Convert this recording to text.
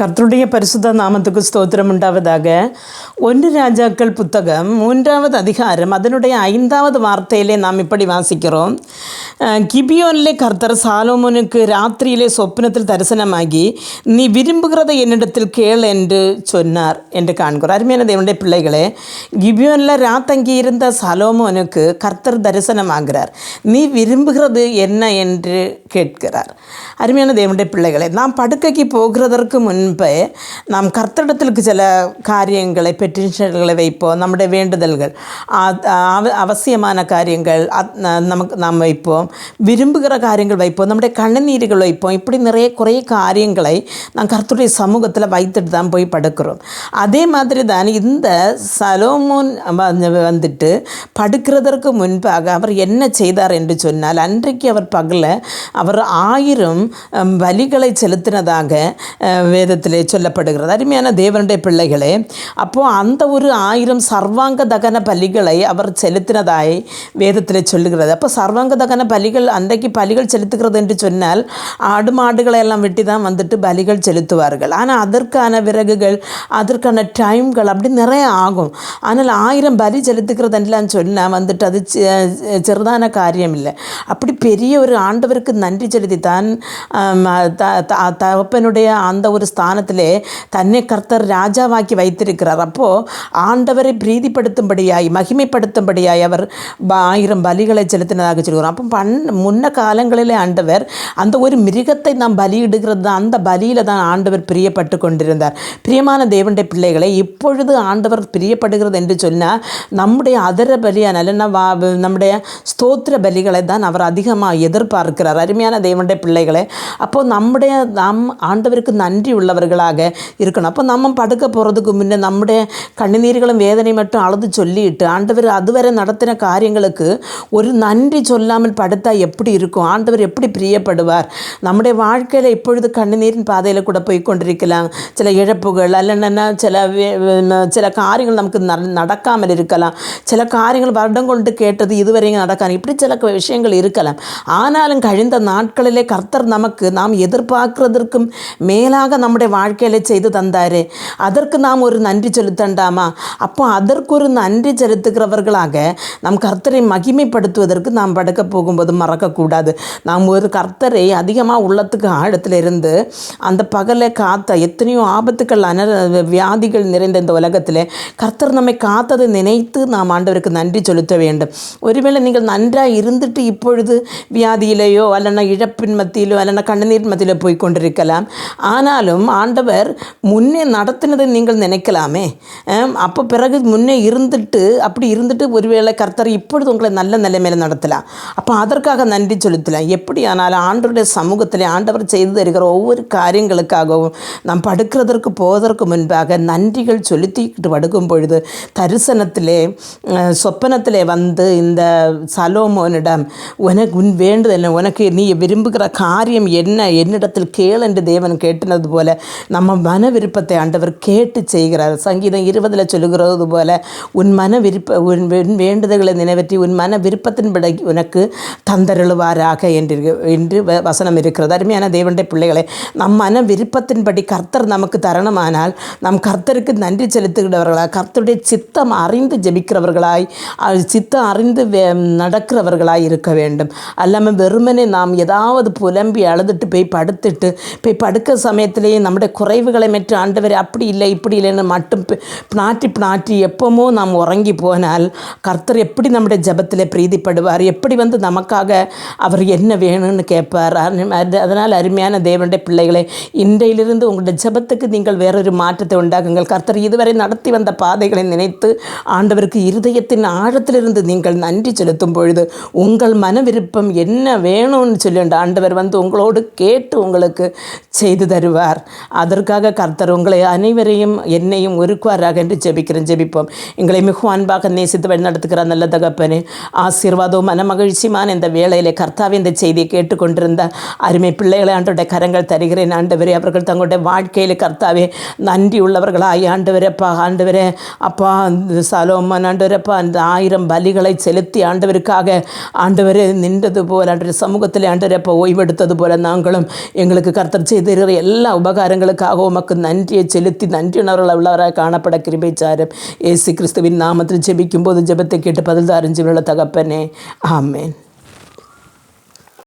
கர்த்தருடைய பரிசுத்த நாமத்துக்கு ஸ்தோத்திரம் உண்டாவதாக. ஒன்று ராஜாக்கள் புத்தகம் மூன்றாவது அதிகாரம் அதனுடைய ஐந்தாவது வார்த்தையிலே நாம் இப்படி வாசிக்கிறோம். கிபியோனிலே கர்த்தர் சாலோமோனுக்கு ராத்திரியிலே சொப்னத்தில் தரிசனமாகி நீ விரும்புகிறத என்னிடத்தில் கேள் என்று சொன்னார் என்று காண்கிறோம் அருமையான தேவனுடைய பிள்ளைகளே கிபியோனில் ராத்தங்கி இருந்த சாலோமோனுக்கு கர்த்தர் தரிசனமாகிறார். நீ விரும்புகிறது என்ன? என்று கேட்கிறார். அருமையான தேவனுடைய பிள்ளைகளே நாம் படுக்கைக்கு போகிறதற்கு முன்பே நாம் கர்த்தரிடத்திற்கு சில காரியங்களை பெட்டிஷன்களை வைப்போம் நம்முடைய வேண்டுதல்கள் அ- அவ- அவசியமான காரியங்கள் அத்- ந- நமக்கு நாம் வைப்போம் விரும்புகிற காரியங்கள் வைப்போம் நம்முடைய கண்ணநீர்கள் வைப்போம் இப்படி நிறைய குறைய காரியங்களை நாம் கர்த்தருடைய சமூகத்தில் வைத்துட்டு தான் போய் படுக்கிறோம் அதே மாதிரி தான் இந்த சலோமோன் வந்து- வந்துட்டு படுக்கிறதற்கு முன்பாக அவர் என்ன செய்தார் என்று சொன்னால் அன்றைக்கு அவர் பகல அவர் ஆயிரம் அம், பலிகளை செலுத்தினதாக அஹ், வேதத்திலே சொல்லப்படுகிறது. அருமையான தேவனுடைய பிள்ளைகளே அப்போது அந்த ஒரு ஆயிரம் சர்வாங்க தகன பலிகளை அவர் செலுத்தினதாய் வேதத்தில் சொல்லுகிறது. அப்போ சர்வாங்க தகன பலிகள் அன்றைக்கு பலிகள் செலுத்துகிறது என்று சொன்னால் ஆடு மாடுகளை எல்லாம் வெட்டி தான் வந்துட்டு பலிகள் செலுத்துவார்கள். ஆனால் அதற்கான விறகுகள் அதற்கான டைம்கள் அப்படி நிறைய ஆகும். ஆனால் ஆயிரம் பலி செலுத்துக்கிறதுலாம் சொன்னால் வந்துட்டு அது சிறுதான காரியம் இல்லை அப்படி பெரிய ஒரு ஆண்டவருக்கு நன்றி செலுத்தி தான் தகப்பனுடைய அந்த ஒரு ஸ்தானத்திலே தன்னை கர்த்தர் ராஜாவாக்கி வைத்திருக்கிறார். அப்போது ஆண்டவரை பிரீதிப்படுத்தும்படியாய் மகிமைப்படுத்தும்படியாய் அவர் ஆயிரம் பலிகளை செலுத்தினதாக சொல்கிறார். அப்போ பண் முன்ன காலங்களிலே ஆண்டவர் அந்த ஒரு மிருகத்தை நாம் பலியிடுகிறது தான் அந்த பலியில் தான் ஆண்டவர் பிரியப்பட்டு கொண்டிருந்தார். பிரியமான தேவனுடைய பிள்ளைகளை இப்பொழுது ஆண்டவர் பிரியப்படுகிறது என்று சொன்னால் நம்முடைய அதர பலியான வா நம்முடைய ஸ்தோத்திர பலிகளை தான் அவர் அதிகமாக எதிர்பார்க்கிறார். அருமையான தேவனுடைய பிள்ளைகளை அப்போது நம்முடைய நாம் ஆண்டவருக்கு நன்றி உள்ள உள்ளவர்களாக இருக்கணும். அப்போ நம்ம படுக்க போகிறதுக்கு முன்னே நம்முடைய கண்ணுநீர்களும் வேதனை மட்டும் அழுது சொல்லிட்டு ஆண்டவர் அதுவரை நடத்தின காரியங்களுக்கு ஒரு நன்றி சொல்லாமல் படுத்தா எப்படி இருக்கும் ஆண்டவர் எப்படி பிரியப்படுவார் நம்முடைய வாழ்க்கையில் இப்பொழுது கண்ணுநீரின் பாதையில் கூட போய் கொண்டிருக்கலாம் சில இழப்புகள் அல்லன்னா சில சில காரியங்கள் நமக்கு நடக்காமல் இருக்கலாம் சில காரியங்கள் வருடம் கொண்டு கேட்டது இதுவரையும் நடக்காது இப்படி சில விஷயங்கள் இருக்கலாம் ஆனாலும் கழிந்த நாட்களிலே கர்த்தர் நமக்கு நாம் எதிர்பார்க்கிறதற்கும் மேலாக நம்முடைய வாழ்க்கையில செய்து தந்தாரே. அதற்கு நாம் ஒரு நன்றி செலுத்தண்டாமா? அப்போ அதற்கு ஒரு நன்றி செலுத்துகிறவர்களாக நம் கர்த்தரை மகிமைப்படுத்துவதற்கு நாம் படுக்க போகும்போது மறக்கக்கூடாது. நாம் ஒரு கர்த்தரை அதிகமாக உள்ளத்துக்கு ஆழத்தில் இருந்து அந்த பகலை காத்த எத்தனையோ ஆபத்துக்கள் அன வியாதிகள் நிறைந்த இந்த உலகத்தில் கர்த்தர் நம்மை காத்ததை நினைத்து நாம் ஆண்டவருக்கு நன்றி செலுத்த வேண்டும். ஒருவேளை நீங்கள் நன்றாக இருந்துட்டு இப்பொழுது வியாதியிலேயோ அல்லனா இழப்பின் மத்தியிலோ அல்லனா கண்ணநீர் மத்தியிலோ போய் கொண்டிருக்கலாம். ஆனாலும் ஆண்டவர் முன்னே நடத்தினதை நீங்கள் நினைக்கலாமே. அப்போ பிறகு முன்னே இருந்துட்டு அப்படி இருந்துட்டு ஒருவேளை கர்த்தர் இப்பொழுது உங்களை நல்ல நிலைமையில் நடத்தலாம். அப்போ அதற்காக நன்றி செலுத்தலாம். எப்படி ஆனாலும் ஆண்டவருடைய சமூகத்தில் ஆண்டவர் செய்து தருகிற ஒவ்வொரு காரியங்களுக்காகவும் நாம் படுக்கிறதற்கு போவதற்கு முன்பாக நன்றிகள் செலுத்திக்கிட்டு படுக்கும் பொழுது தரிசனத்திலே சொப்பனத்திலே வந்து இந்த சலோமோனிடம் உனக்கு உன் வேண்டுதல் உனக்கு நீ விரும்புகிற காரியம் என்ன? என்னிடத்தில் கேள் என்று தேவன் கேட்டினது போல நம்ம மன விருப்பத்தை ஆண்டவர் கேட்டு செய்கிறார். சங்கீதம் இருபதில் சொல்லுகிறது போல உன் மன விருப்ப உன் வேண்டுதல்களை நிறைவேற்றி உன் மன விருப்பத்தின்படி உனக்கு தந்தருளுவாராக என்று என்று வசனம் இருக்கிறது. அருமையான தேவனுடைய பிள்ளைகளை நம் மன விருப்பத்தின்படி கர்த்தர் நமக்கு தரணுமானால் நம் கர்த்தருக்கு நன்றி செலுத்துகிறவர்களாக கர்த்தருடைய சித்தம் அறிந்து ஜபிக்கிறவர்களாய் சித்தம் அறிந்து நடக்கிறவர்களாய் இருக்க வேண்டும். அல்லாமல் வெறுமனே நாம் ஏதாவது புலம்பி அழுதுட்டு போய் படுத்துட்டு போய் படுக்க சமயத்திலேயே நம்முடைய குறைவுகளை மற்ற ஆண்டவர் அப்படி இல்லை இப்படி இல்லைன்னு மட்டும் பி- பினாற்றி பினாற்றி எப்போமோ நாம் உறங்கி போனால் கர்த்தர் எப்படி நம்முடைய ஜபத்தில் பிரீதிப்படுவார்? எப்படி வந்து நமக்காக அவர் என்ன வேணும்னு கேட்பார்? அதனால் அருமையான தேவனுடைய பிள்ளைகளை இன்றையிலிருந்து உங்களுடைய ஜபத்துக்கு நீங்கள் வேறொரு மாற்றத்தை உண்டாகுங்கள் கர்த்தர் இதுவரை நடத்தி வந்த பாதைகளை நினைத்து ஆண்டவருக்கு இருதயத்தின் ஆழத்திலிருந்து நீங்கள் நன்றி செலுத்தும் பொழுது உங்கள் மன விருப்பம் என்ன வேணும்னு சொல்லி ஆண்டவர் வந்து உங்களோடு கேட்டு உங்களுக்கு செய்து தருவார். அதற்காக கர்த்தர் உங்களை அனைவரையும் என்னையும் ஒருக்குவாராக என்று ஜெபிக்கிறேன் ஜெபிப்போம். எங்களை மிகவும் அன்பாக நேசித்து வழிநடத்துகிற நல்ல தகப்பனே ஆசீர்வாதம் மனமகிழ்ச்சியுமான இந்த வேளையிலே கர்த்தாவை இந்த செய்தியை கேட்டுக்கொண்டிருந்த அருமை பிள்ளைகளை ஆண்டோட கரங்கள் தருகிறேன். ஆண்டவரே அவர்கள் தங்களுடைய வாழ்க்கையில் கர்த்தாவே நன்றி உள்ளவர்களாய். ஆண்டவரப்பா ஆண்டவரே அப்பா சலோமன் ஆண்டவரப்பா அந்த ஆயிரம் பலிகளை செலுத்தி ஆண்டவருக்காக ஆண்டவரே நின்றது போல ஆண்டவர் சமூகத்தில் ஆண்டவரப்பா ஓய்வெடுத்தது போல நாங்களும் எங்களுக்கு கர்த்தர் செய்திருக்கிற எல்லா உபகார உபகாரங்களுக்காக உமக்கு நன்றியை செலுத்தி நன்றியுணர்வுள்ள உள்ளவராக காணப்பட கிருபைச்சாரம் ஏசு கிறிஸ்துவின் நாமத்தில் ஜெபிக்கும் போது ஜெபத்தை கேட்டு பதில் அறிஞ்சுள்ள தகப்பனே. ஆமேன்.